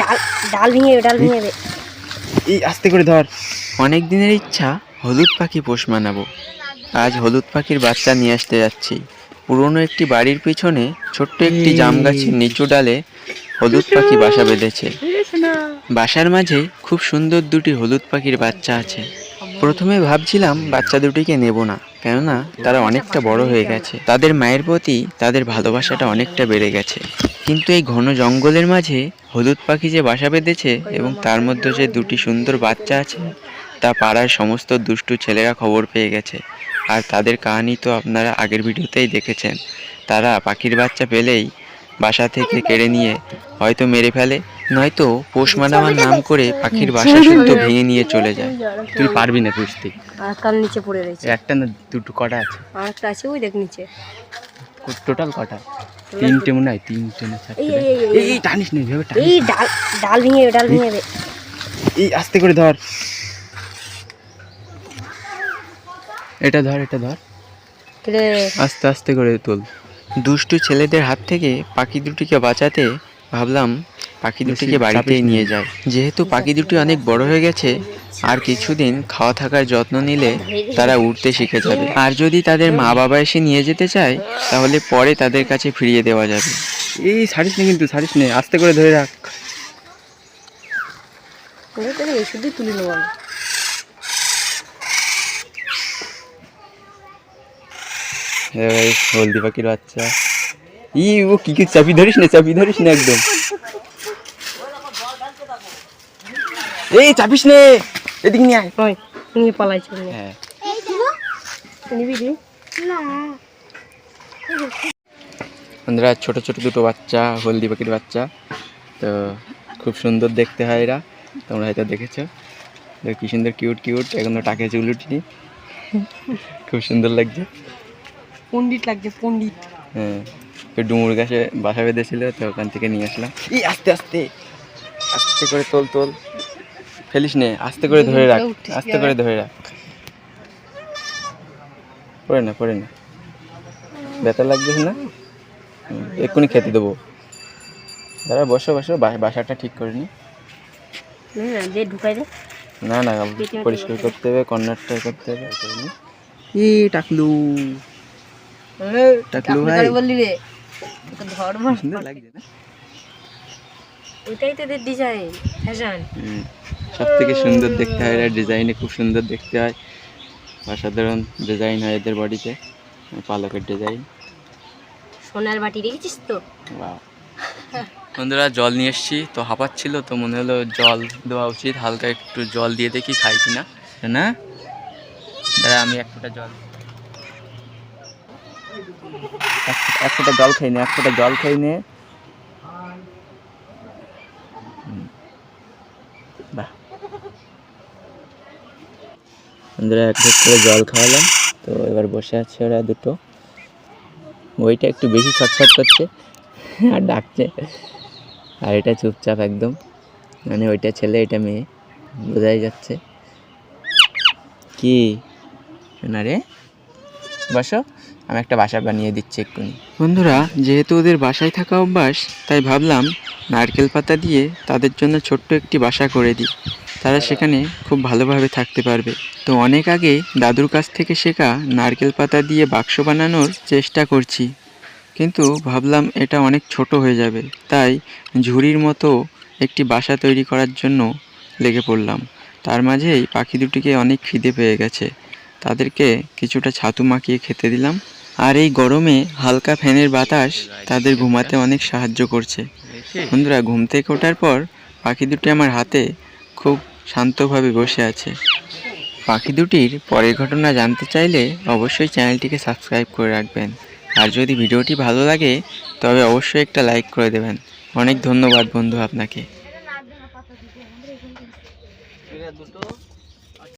ডাল ডাল ভেঙে ডাল ভেঙে যাবে। এই আস্তে করে ধর। অনেক দিনের ইচ্ছা হলুদ পাখি পোষ মানাবো। আজ হলুদ পাখির বাচ্চা নিয়ে আসতে যাচ্ছি। পুরনো একটি বাড়ির পিছনে ছোট্ট একটি জাম গাছের নিচু ডালে হলুদ পাখি বাসা বেঁধেছে। বাসার মাঝে খুব সুন্দর দুটি হলুদ পাখির বাচ্চা আছে। প্রথমে ভাবছিলাম বাচ্চা দুটিকে নেব না। কেননা তারা অনেকটা বড় হয়ে গেছে। তাদের মায়ের প্রতি তাদের ভালোবাসাটা অনেকটা বেড়ে গেছে। কিন্তু এই ঘন জঙ্গলের মাঝে হলুদ পাখি যে বাসা বেঁধেছে এবং তার মধ্যে যে দুটি সুন্দর বাচ্চা আছে, তা পাড়ার সমস্ত দুষ্টু ছেলেরা খবর পেয়ে গেছে। আর তাদের কাহিনী তো আপনারা আগের ভিডিওতেই দেখেছেন। তারা পাখির বাচ্চা পেলেই বাসা থেকে কেড়ে নিয়ে হয়তো মেরে ফেলে নয়তো পোষ মানাবার নাম করে পাখির বাসা শুদ্ধ ভেঙে নিয়ে চলে যায়। তুই পারবি না পুষতে আর কাল নিচে পড়ে রয়েছে। একটা না দুটো কটা আছে? আর একটা আছে ওই দেখ নিচে। টোটাল কটা? তিনটে মনে হয় তিনটে না চারটে। এই, টানিস না টানিস এই ডাল ডাল ভেঙে ডাল ভেঙে। এই আস্তে করে ধর। এটা ধর এটা ধর। আস্তে আস্তে করে তোল। দুষ্টু ছেলেদের হাত থেকে পাখি দুটিকে বাঁচাতে ভাবলাম পাখি দুটিকে না। নিয়ে যায়। যেহেতু পাখি দুটি অনেক বড় হয়ে গেছে আর কিছুদিন খাওয়া থাকার যত্ন নিলে তারা উঠতে শিখে যাবে। আর যদি তাদের মা বাবা এসে নিয়ে যেতে চায় তাহলে পরে তাদের কাছে ফিরিয়ে দেওয়া যাবে। এই সারিস না কিন্তু সারিস না আস্তে করে ধরে রাখ। তুলে নেব হলদি পাখির বাচ্চা। ই ও কি কি চাপি ধরিস না চাপি ধরিস না একদম। এই চাপিস নে। এদিকে নিয়ে আয়। ওই নিয়ে নিয়ে। হ্যাঁ। নিবি রে? বন্ধুরা ছোট ছোট দুটো বাচ্চা হলদি পাখির বাচ্চা। তো খুব সুন্দর দেখতে হয় এরা। তোমরা হয়তো দেখেছ। দেখ কি সুন্দর কিউট কিউট এখনও টাকে চুল উঠিনি খুব সুন্দর লাগছে। পণ্ডিত লাগছে পণ্ডিত। হ্যাঁ। তো ডুমুর গাছে বাসা বেঁধেছিল তো ওখান থেকে নিয়ে আসলাম। এই আস্তে আস্তে। আস্তে করে তোল তোল। ফেলিস নে আস্তে করে ধরে রাখ আস্তে করে ধরে রাখ। পড়ে না পড়ে না। ব্যথা লাগবে না? এক্ষুনি খেতে দেবো। দাঁড়া বসো বসো বাসাটা ঠিক করে নি। ঢুকাই দে। না না পরিষ্কার করতে হবে কর্নারটা করতে হবে। ই টাকলু। টাকলু ভাই। বললি রে? ধর্ম লাগছে না? ওইটাই তো এদের ডিজাইন ফ্যাশন সব থেকে সুন্দর দেখতে হয় এরা ডিজাইনে খুব সুন্দর দেখতে হয়। অসাধারণ ডিজাইন হয় এদের বডিতে পালকের ডিজাইন সোনার বাটি রেখেছিস তো? বন্ধুরা জল নিয়ে এসেছি তো হাঁপাচ্ছিল তো মনে হলো জল দেওয়া উচিত হালকা একটু জল দিয়ে দেখি খাই কিনা। না? দাঁড়া আমি এক ফোঁটা জল। এক ফোঁটা- এক ফোঁটা জল খাই নে এক ফোঁটা জল খাই নে। বন্ধুরা, এক করে জল খাওয়ালাম। তো এবার বসে আছে ওরা দুটো। ওইটা একটু বেশি ছটফট করছে আর ডাকছে। আর এটা চুপচাপ একদম। মানে ওইটা ছেলে, এটা মেয়ে। বোঝাই যাচ্ছে। কি? না রে। বসো, আমি একটা বাসা বানিয়ে দিচ্ছি এক্ষুনি। বন্ধুরা, যেহেতু ওদের বাসায় থাকা অভ্যাস, তাই ভাবলাম নারকেল পাতা দিয়ে তাদের জন্য ছোট্ট একটি বাসা করে দিই। তারা সেখানে খুব ভালোভাবে থাকতে পারবে। তো অনেক আগে দাদুর কাছ থেকে শেখা নারকেল পাতা দিয়ে বাক্স বানানোর চেষ্টা করছি। কিন্তু ভাবলাম এটা অনেক ছোট হয়ে যাবে। তাই ঝুড়ির মতো একটি বাসা তৈরি করার জন্য লেগে পড়লাম। তার মাঝেই পাখি দুটিকে অনেক খিদে পেয়ে গেছে। তাদেরকে কিছুটা ছাতু মাখিয়ে খেতে দিলাম। আর এই গরমে হালকা ফ্যানের বাতাস তাদের ঘুমাতে অনেক সাহায্য করছে। বন্ধুরা, ঘুম থেকে ওঠার পর পাখি দুটি আমার হাতে খুব শান্তভাবে বসে আছে। পাখি দুটির পরের ঘটনা জানতে চাইলে অবশ্যই চ্যানেলটিকে সাবস্ক্রাইব করে রাখবেন। আর যদি ভিডিওটি ভালো লাগে, তবে অবশ্যই একটা লাইক করে দেবেন। অনেক ধন্যবাদ বন্ধু আপনাকে।